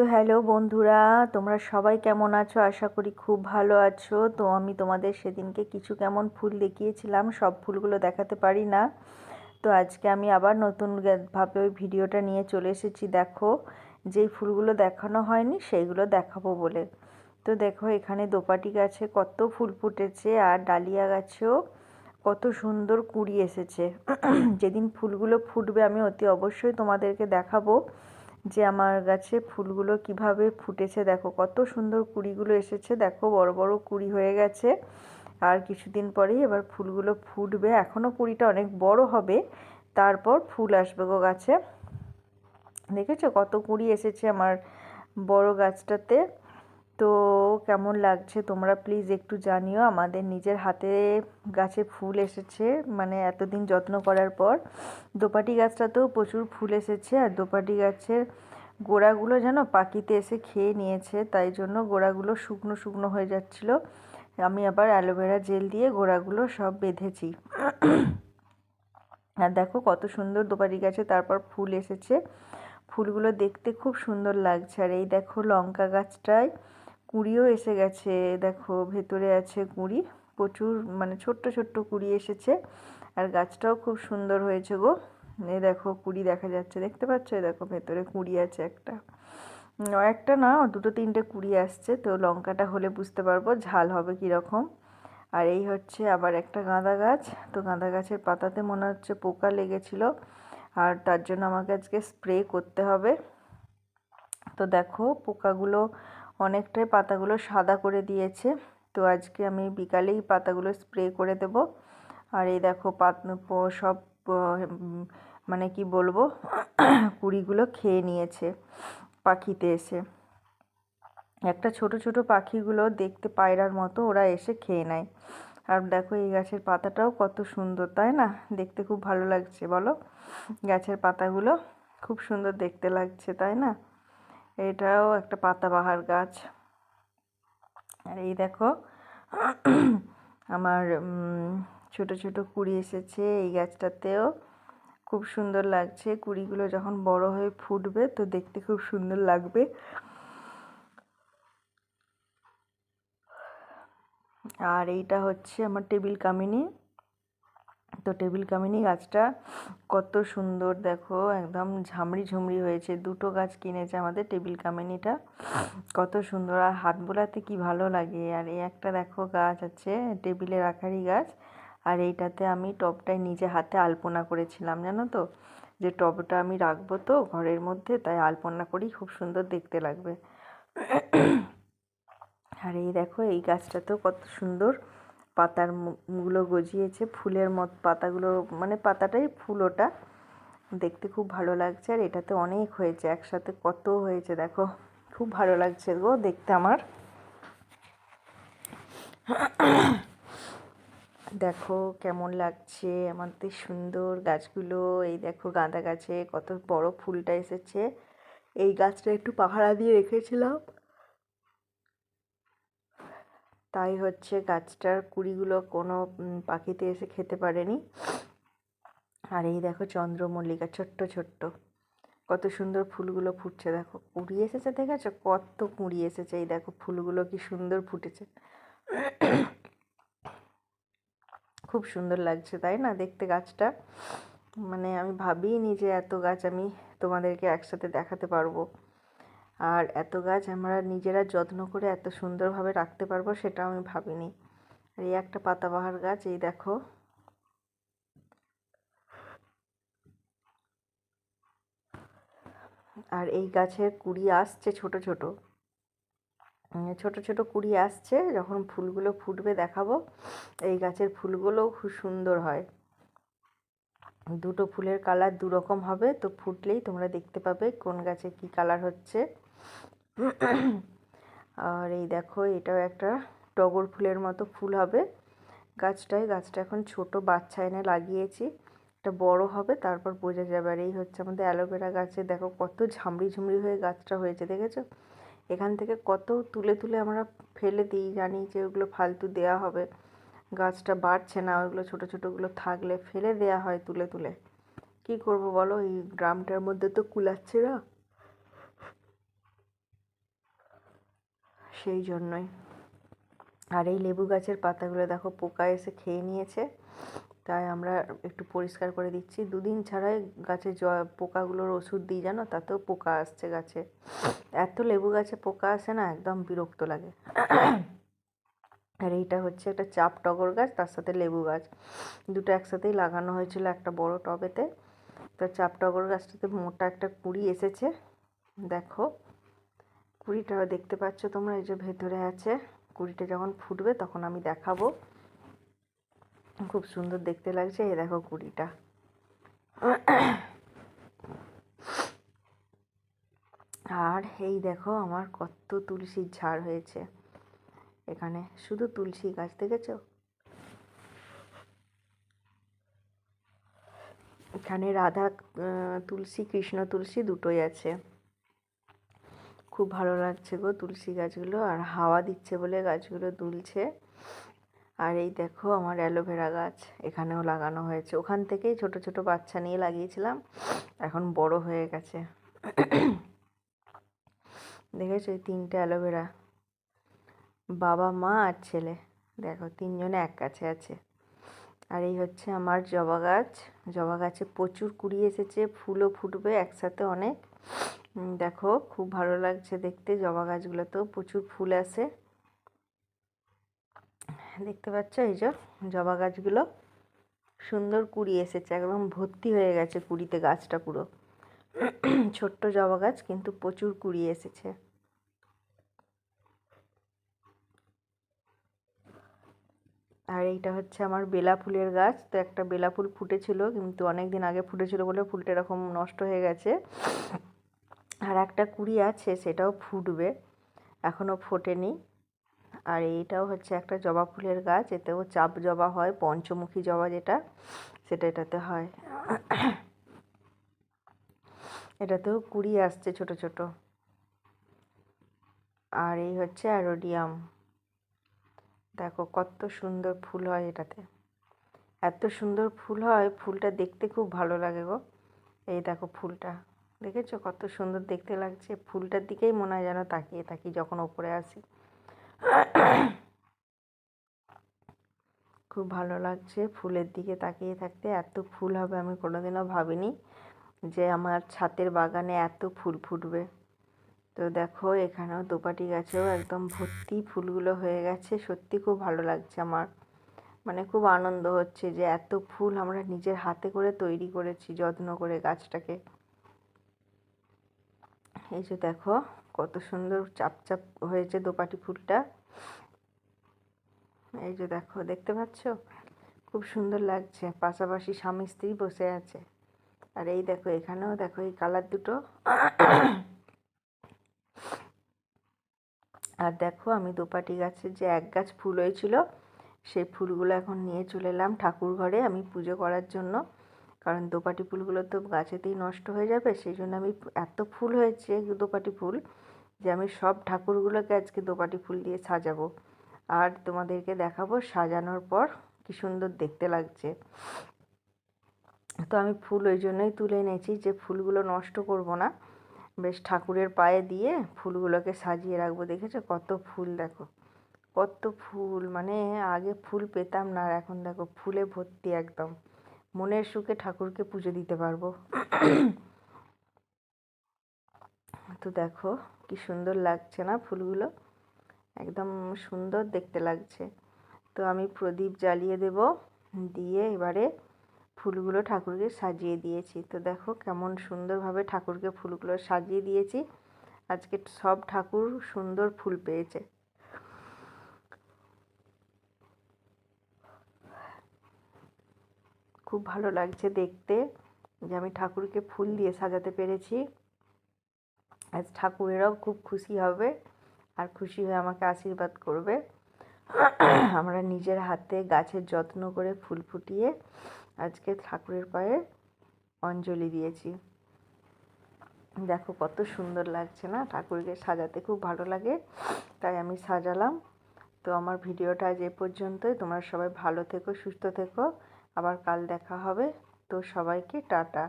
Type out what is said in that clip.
তো হ্যালো বন্ধুরা, তোমরা সবাই কেমন আছো? আশা করি খুব ভালো আছো। তো আমি তোমাদের সেদিনকে কিছু কেমন ফুল দেখিয়েছিলাম, সব ফুলগুলো দেখাতে পারি না। তো আজকে আমি আবার নতুন ভাবে ওই ভিডিওটা নিয়ে চলে এসেছি। দেখো, যেই ফুলগুলো দেখানো হয়নি, সেইগুলো দেখাবো বলে। তো দেখো, এখানে দোপাটি গাছে কত ফুল ফুটেছে আর ডালিয়া গাছেও কত সুন্দর কুড়ি এসেছে। যেদিন ফুলগুলো ফুটবে, আমি অতি অবশ্যই তোমাদেরকে দেখাবো। যে আমার গাছে ফুলগুলো কীভাবে ফুটেছে, দেখো কত সুন্দর কুড়িগুলো এসেছে, দেখো বড় বড় কুড়ি হয়ে গেছে। আর কিছুদিন পরেই এবার ফুলগুলো ফুটবে। এখনও কুড়িটা অনেক বড় হবে, তারপর ফুল আসবে গো গাছে। দেখেছ কত কুড়ি এসেছে আমার বড় গাছটাতে? তো কেমন লাগছে? তোমরা প্লিজ একটু জানিও। আমাদের নিজের হাতে গাছে ফুল এসেছে মানে এতদিন যত্ন করার পর। দোপাটি গাছটাতেও প্রচুর ফুল এসেছে, আর দোপাটি গাছের গোড়াগুলো যেন পাখিতে এসে খেয়ে নিয়েছে, তাই জন্য গোড়াগুলো শুকনো শুকনো হয়ে যাচ্ছিল। আমি আবার অ্যালোভেরা জেল দিয়ে গোড়াগুলো সব বেঁধেছি। আর দেখো কত সুন্দর দোপাটি গাছে তারপর ফুল এসেছে। ফুলগুলো দেখতে খুব সুন্দর লাগছে। আর এই দেখো লঙ্কা গাছটায় কুঁড়িও এসে গেছে, দেখো ভেতরে আছে কুঁড়ি, প্রচুর মানে ছোট্ট ছোট্ট কুঁড়ি এসেছে আর গাছটাও খুব সুন্দর হয়েছে গো। এই দেখো কুড়ি দেখা যাচ্ছে, দেখতে পাচ্ছ? দেখো ভেতরে কুঁড়ি আছে একটা। একটা না, দুটো তিনটে কুড়ি আসছে, তো লঙ্কাটা হলে বুঝতে পারব ঝাল হবে কীরকম। আর এই হচ্ছে আবার একটা গাঁদা গাছ, তো গাঁদা গাছের পাতাতে মনে হচ্ছে পোকা লেগেছিল আর তার জন্য আমাকে আজকে স্প্রে করতে হবে। তো দেখো পোকাগুলো অনেকটাই পাতাগুলো সাদা করে দিয়েছে। তো আজকে আমি বিকালেই পাতাগুলো স্প্রে করে দেব। আর এই দেখো পাত সব মানে কি বলব, কুড়িগুলো খেয়ে নিয়েছে পাখিতে এসে। একটা ছোট ছোট পাখিগুলো দেখতে পায়রার মতো ওরা এসে খেয়ে নেয়। আর দেখো এই গাছের পাতাটাও কত সুন্দর, তাই না? দেখতে খুব ভালো লাগছে, বলো? গাছের পাতাগুলো খুব সুন্দর দেখতে লাগছে, তাই না? এটাও একটা পাতাবাহার গাছ। আর এই দেখো, আমার ছোট ছোট কুড়ি এসেছে এই গাছটাতেও। খুব সুন্দর লাগছে, কুড়িগুলো যখন বড় হয়ে ফুটবে তো দেখতে খুব সুন্দর লাগবে। আর এইটা হচ্ছে আমার টেবিল কামিনী। তো টেবিল কামিনী গাছটা কত সুন্দর, দেখো, একদম ঝামড়ি ঝুমড়ি হয়েছে। দুটো গাছ কিনেছে আমাদের টেবিল কামিনীটা। কত সুন্দর, আর হাত বোলাতে কি ভালো লাগে। আর এই একটা দেখো গাছ আছে টেবিলে রাখারই গাছ। আর এইটাতে আমি টবটায় নিজে হাতে আলপনা করেছিলাম, জানো তো? যে টবটা আমি রাখব তো ঘরের মধ্যে, তাই আলপনা করি খুব সুন্দর দেখতে লাগবে। আর এই দেখো, এই গাছটাতেও কত সুন্দর পাতারগুলো গজিয়েছে, ফুলের মত পাতাগুলো মানে পাতাটাই ফুল ওটা। দেখতে খুব ভালো লাগছে আর এটাতে অনেক হয়েছে, একসাথে কত হয়েছে দেখো। খুব ভালো লাগছে গো দেখতে আমার। দেখো কেমন লাগছে আমাদের সুন্দর গাছগুলো, এই দেখো গাঁদা গাছে কত বড় ফুলটা এসেছে। এই গাছটা একটু পাহারা দিয়ে রেখেছিলাম। তাই হচ্ছে গাছটার কুড়িগুলো কোনো পাখিতে এসে খেতে পারেনি। আর এই দেখো চন্দ্রমল্লিকা, ছোট্ট ছোট্ট। কত সুন্দর ফুলগুলো ফুটছে দেখো। কুড়ি এসেছে, দেখেছ? কত কুড়ি এসেছে। এই দেখো ফুলগুলো কি সুন্দর ফুটেছে। খুব সুন্দর লাগছে, তাই না? দেখতে গাছটা। মানে আমি ভাবিনি যে এত গাছ আমি তোমাদেরকে একসাথে দেখাতে পারব। আর এত গাছ আমরা নিজেরা যত্ন করে এত সুন্দরভাবে রাখতে পারব সেটা আমি ভাবিনি। আর এই একটা পাতাবাহার গাছ, এই দেখো। আর এই গাছের কুড়ি আসছে ছোট ছোট। ছোট ছোট কুড়ি আসছে, যখন ফুলগুলো ফুটবে দেখাবো, এই গাছের ফুলগুলোও খুব সুন্দর হয়। দুটো ফুলের কালার দুরকম হবে, তো ফুটলেই তোমরা দেখতে পাবে কোন গাছে কি কালার হচ্ছে। আর এই দেখো, এটাও একটা টগর ফুলের মতো ফুল হবে। গাছটায়, গাছটা এখন ছোট, বাচ্চা এনে লাগিয়েছি। এটা বড় হবে, তারপর বোঝা যাবে। আর এই হচ্ছে আমাদের অ্যালোভেরা গাছে, দেখো কত ঝামড়ি ঝুমড়ি হয়ে গাছটা হয়েছে, দেখেছ? এখান থেকে কত তুলে তুলে আমরা ফেলে দিই, জানি যে ওগুলো ফালতু দেয়া হবে। গাছটা বাড়ছে না ওইগুলো ছোটো ছোটোগুলো থাকলে ফেলে দেয়া হয় তুলে তুলে। কি করব বলো, এই গ্রামটার মধ্যে তো কুলাচ্ছে না সেই জন্যই। আর এই লেবু গাছের পাতাগুলো দেখো, পোকা এসে খেয়ে নিয়েছে। তাই আমরা একটু পরিষ্কার করে দিচ্ছি। দুদিন ছাড়াই গাছে জ, পোকাগুলোর ওষুধ দিই, জানো? তাতেও পোকা আসছে গাছে। এত লেবু গাছে পোকা আসে না, একদম বিরক্ত লাগে। আর এইটা হচ্ছে একটা চাপ টগর গাছ, তার সাথে লেবু গাছ। দুটো একসাথেই লাগানো হয়েছিল একটা বড় টবেতে। তো চাপ টগর গাছটাতে মোটা একটা কুড়ি এসেছে। দেখো। কুড়িটা দেখতে পাচ্ছ তোমরা, এই যে ভেতরে আছে। কুড়িটা যখন ফুটবে তখন আমি দেখাবো। খুব সুন্দর দেখতে লাগছে, এই দেখো কুড়িটা। আর এই দেখো আমার কত তুলসীর ঝাড় হয়েছে। এখানে শুধু তুলসী গাছ দেখেছ? এখানে রাধা তুলসী, কৃষ্ণ তুলসী দুটোই আছে। খুব ভালো লাগছে গো তুলসী গাছগুলো, আর হাওয়া দিচ্ছে বলে গাছগুলো দুলছে। আর এই দেখো আমার অ্যালোভেরা গাছ, এখানেও লাগানো হয়েছে। ওখান থেকেই ছোট ছোট বাচ্চা নিয়ে লাগিয়েছিলাম, এখন বড় হয়ে গেছে। দেখেছ এই তিনটে অ্যালোভেরা? বাবা, মা আর ছেলে। দেখো তিনজনে এক কাছে আছে। আর এই হচ্ছে আমার জবা গাছ। জবা গাছে প্রচুর কুড়ি এসেছে, ফুলও ফুটবে একসাথে অনেক। দেখো, খুব ভালো লাগছে দেখতে। জবা গাছগুলোতেও প্রচুর ফুল আসে দেখতে পাচ্ছ এই যে জবা গাছগুলো সুন্দর কুড়ি এসেছে, একদম ভর্তি হয়ে গেছে কুড়িতে গাছটা পুরো। ছোট্ট জবা গাছ, কিন্তু প্রচুর কুড়ি এসেছে। আর এইটা হচ্ছে আমার বেলা ফুলের গাছ। তো একটা বেলা ফুল ফুটেছিল, কিন্তু অনেক দিন আগে ফুটেছিল বলে ফুলটা এরকম নষ্ট হয়ে গেছে। একটা কুড়ি আছে, সেটাও ফুটবে এখনও ফোটেনি। আর এইটাও হচ্ছে একটা জবা ফুলের গাছ, এতেও চাপ জবা হয়, পঞ্চমুখী জবা যেটা, সেটা এটাতে হয়। এটাতেও কুড়ি আসছে ছোট ছোট। আর এই হচ্ছে অ্যারোডিয়াম। দেখো কত সুন্দর ফুল হয় এটাতে। এত সুন্দর ফুল হয়, ফুলটা দেখতে খুব ভালো লাগে গো। এই দেখো ফুলটা। দেখেছ? কত সুন্দর দেখতে লাগছে। ফুলটার দিকেই মনে হয় যেন তাকিয়ে থাকি যখন ওপরে আসি। খুব ভালো লাগছে ফুলের দিকে তাকিয়ে থাকতে। এত ফুল হবে আমি কোনোদিনও ভাবিনি যে আমার ছাতের বাগানে এত ফুল ফুটবে। তো দেখো, এখানেও দোপাটি গাছেও একদম ভর্তি ফুলগুলো হয়ে গেছে। সত্যি খুব ভালো লাগছে আমার। মানে খুব আনন্দ হচ্ছে যে এত ফুল আমরা নিজের হাতে করে তৈরি করেছি, যত্ন করে গাছটাকে। এই যে দেখো, কত সুন্দর চাপ চাপ হয়েছে দোপাটি ফুলটা। এই যে দেখো, দেখতে পাচ্ছ? খুব সুন্দর লাগছে। পাশাপাশি স্বামী স্ত্রী বসে আছে। আর এই দেখো, এখানেও দেখো, এই কালার দুটো। আর দেখো, আমি দোপাটি গাছের যে এক গাছ ফুল হয়েছিল, সেই ফুলগুলো এখন নিয়ে চলে এলাম ঠাকুর ঘরে আমি পুজো করার জন্য। কারণ দোপাটি ফুলগুলো তো গাছেতেই নষ্ট হয়ে যাবে, সেই জন্য আমি এত ফুল হয়েছে দোপাটি ফুল যে আমি সব ঠাকুরগুলোকে আজকে দোপাটি ফুল দিয়ে সাজাবো। আর তোমাদেরকে দেখাবো সাজানোর পর কি সুন্দর দেখতে লাগছে। তো আমি ফুল ওই জন্যই তুলে এনেছি যে ফুলগুলো নষ্ট করব না। বেশ ঠাকুরের পায়ে দিয়ে ফুলগুলোকে সাজিয়ে রাখব, দেখেছ? কত ফুল, দেখো। কত ফুল মানে আগে ফুল পেতাম না, আর এখন দেখো ফুলে ভর্তি একদম। মনের সুখে ঠাকুরকে পুজো দিতে পারব। তো দেখো, কি সুন্দর লাগছে না ফুলগুলো? একদম সুন্দর দেখতে লাগছে। তো আমি প্রদীপ জ্বালিয়ে দেব, দিয়ে এবারে ফুলগুলো ঠাকুরকে সাজিয়ে দিয়েছি। তো দেখো কেমন সুন্দরভাবে ঠাকুরকে ফুলগুলো সাজিয়ে দিয়েছি। আজকে সব ঠাকুর সুন্দর ফুল পেয়েছে। খুব ভালো লাগছে দেখতে যে আমি ঠাকুরকে ফুল দিয়ে সাজাতে পেরেছি। আজ ঠাকুরেরাও খুব খুশি হবে আর খুশি হয়ে আমাকে আশীর্বাদ করবে। আমরা নিজের হাতে গাছের যত্ন করে ফুল ফুটিয়ে আজকে ঠাকুরের পায়ে অঞ্জলি দিয়েছি। দেখো কত সুন্দর লাগছে না? ঠাকুরকে সাজাতে খুব ভালো লাগে, তাই আমি সাজালাম। তো আমার ভিডিওটা আজ এ পর্যন্তই। তোমরা সবাই ভালো থেকো, সুস্থ থেকো। আবার কাল দেখা হবে। তো সবাইকে টাটা।